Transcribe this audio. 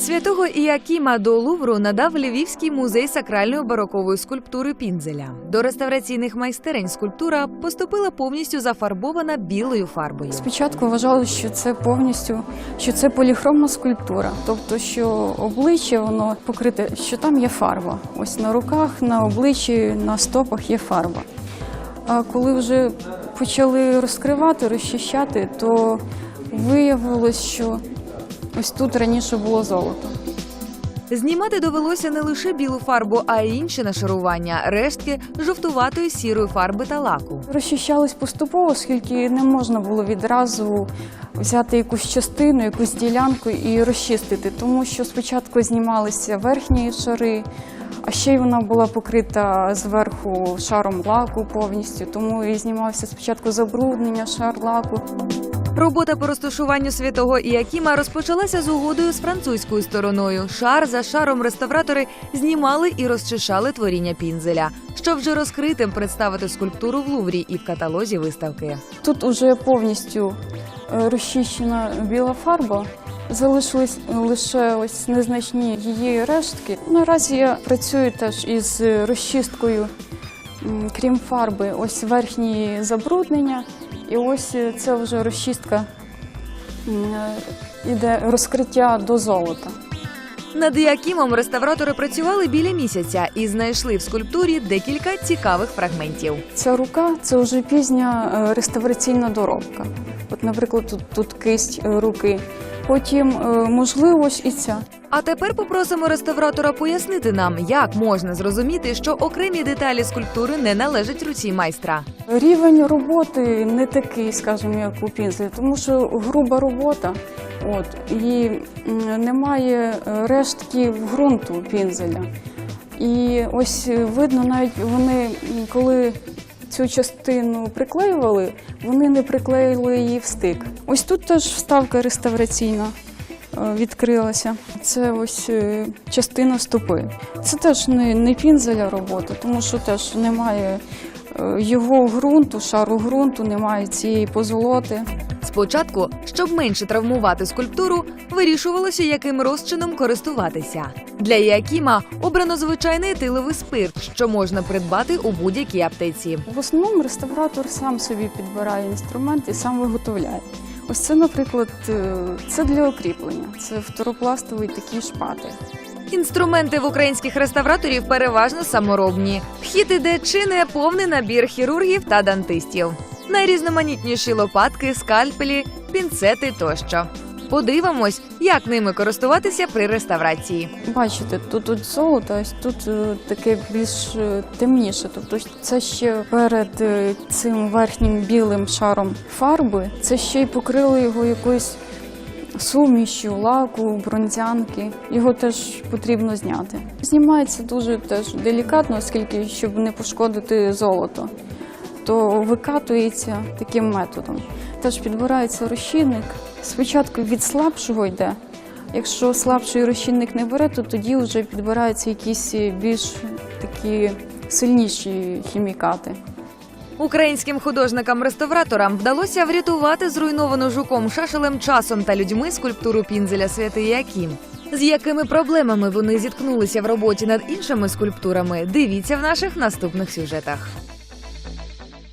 Святого Іакіма до Лувру надав Львівський музей сакральної барокової скульптури Пінзеля. До реставраційних майстерень скульптура поступила повністю зафарбована білою фарбою. Спочатку вважали, що це повністю що це поліхромна скульптура, тобто що обличчя воно покрите, що там є фарба. Ось на руках, на обличчі, на стопах є фарба. А коли вже почали розкривати, розчищати, то виявилось, що ось тут раніше було золото. Знімати довелося не лише білу фарбу, а й інші нашарування, рештки жовтуватої сірої фарби та лаку. Розчищались поступово, оскільки не можна було відразу взяти якусь частину, якусь ділянку і розчистити, тому що спочатку знімалися верхні шари, а ще й вона була покрита зверху шаром лаку повністю, тому і знімався спочатку забруднення, шар лаку. Робота по розташуванню святого Іакіма розпочалася з угодою з французькою стороною. Шар за шаром реставратори знімали і розчищали творіння пінзеля, щоб вже розкритим представити скульптуру в Луврі і в каталозі виставки. Тут уже повністю е, розчищена біла фарба. Залишились лише ось незначні її рештки. Наразі я працюю теж із розчисткою, крім фарби, ось верхні забруднення, і ось це вже розчистка іде розкриття до золота. Над Іакімом реставратори працювали біля місяця і знайшли в скульптурі декілька цікавих фрагментів. Ця рука це вже пізня е, реставраційна доробка. От, наприклад, тут, тут кисть е, руки. Потім, е, можливо, ось і ця. А тепер попросимо реставратора пояснити нам, як можна зрозуміти, що окремі деталі скульптури не належать руці майстра. Рівень роботи не такий, скажімо, як у пінзелі, тому що груба робота, от і немає рештків ґрунту пінзеля. І ось е, видно, навіть вони, коли цю частину приклеювали, вони не приклеїли її в стик. Ось тут теж вставка реставраційна е, відкрилася. Це ось е, частина стопи. Це теж не, не пінзеля робота, тому що теж немає е, його ґрунту, шару ґрунту, немає цієї позолоти. Спочатку, щоб менше травмувати скульптуру, вирішувалося, яким розчином користуватися. Для Іакіма обрано звичайний етиловий спирт, що можна придбати у будь-якій аптеці. В основному реставратор сам собі підбирає інструмент і сам виготовляє. Ось це, наприклад, е, це для укріплення. Це фторопластовий такий шпатель. Інструменти в українських реставраторів переважно саморобні. Вхід іде чи не повний набір хірургів та дантистів. Найрізноманітніші лопатки, скальпелі, пінцети тощо. Подивимось, як ними користуватися при реставрації. Бачите, тут золото, ось тут е, таке більш е, темніше. Тобто це ще перед е, цим верхнім білим шаром фарби, це ще й покрили його якоюсь сумішю, лаку, бронзянки. Його теж потрібно зняти. Знімається дуже теж делікатно, оскільки щоб не пошкодити золото, то викатується таким методом. Теж підбирається розчинник. Спочатку від слабшого йде. Якщо слабший розчинник не бере, то тоді вже підбираються якісь більш такі сильніші хімікати. Українським художникам-реставраторам вдалося врятувати зруйновану жуком шашелем часом та людьми скульптуру пінзеля Святий Яким. З якими проблемами вони зіткнулися в роботі над іншими скульптурами, дивіться в наших наступних сюжетах.